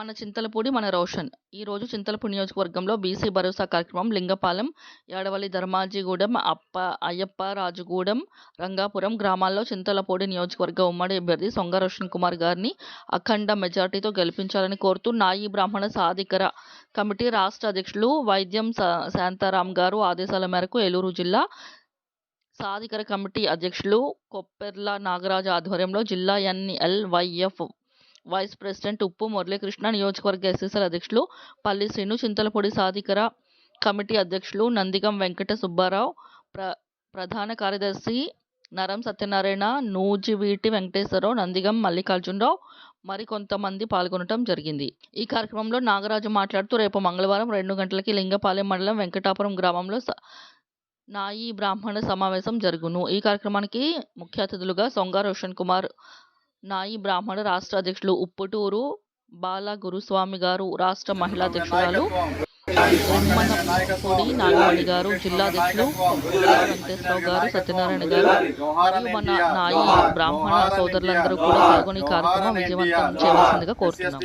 మన చింతలపూడి మన రోషన్. ఈరోజు చింతలపూడి నియోజకవర్గంలో బీసీ భరోసా కార్యక్రమం లింగపాలెం యాడవల్లి ధర్మాజిగూడెం అప్ప అయ్యప్ప రాజుగూడెం రంగాపురం గ్రామాల్లో చింతలపూడి నియోజకవర్గ ఉమ్మడి అభ్యర్థి సొంగ రోషన్ కుమార్ గారిని అఖండ మెజార్టీతో గెలిపించాలని కోరుతూ నాయి బ్రాహ్మణ సాధికర కమిటీ రాష్ట్ర అధ్యక్షులు వైద్యం శా- శాంతారాం గారు ఆదేశాల మేరకు ఏలూరు జిల్లా సాధికార కమిటీ అధ్యక్షులు కొప్పెర్ల నాగరాజు ఆధ్వర్యంలో జిల్లా ఎన్ఎల్వైఎఫ్ వైస్ ప్రెసిడెంట్ ఉప్పు మురళీకృష్ణ నియోజకవర్గ ఎస్ఎస్ఎల్ అధ్యక్షులు పల్లి శ్రీను చింతలపూడి సాధికార కమిటీ అధ్యక్షులు నందిగం వెంకట సుబ్బారావు ప్ర ప్రధాన కార్యదర్శి నరం సత్యనారాయణ నూజివీటి వెంకటేశ్వరరావు నందిగం మల్లికార్జునరావు మరికొంతమంది పాల్గొనడం జరిగింది. ఈ కార్యక్రమంలో నాగరాజు మాట్లాడుతూ రేపు మంగళవారం రెండు గంటలకి లింగపాలెం మండలం వెంకటాపురం గ్రామంలో స- నాయి బ్రాహ్మణ సమావేశం జరుగును. ఈ కార్యక్రమానికి ముఖ్య అతిథులుగా సొంగ రోషన్ కుమార్ నాయి బ్రాహ్మణ రాష్ట్ర అధ్యక్షులు ఉప్పుటూరు బాల గురుస్వామి గారు రాష్ట్ర మహిళా అధ్యక్షురాలు పొడి నాగమణి గారు జిల్లా అధ్యక్షులు వెంకటేశ్వరరావు గారు సత్యనారాయణ గారు మరియు మన నాయి బ్రాహ్మణ సోదరులందరూ కూడా పాల్గొని కార్యక్రమం విజయవంతం చేయవలసిందిగా కోరుతున్నాం.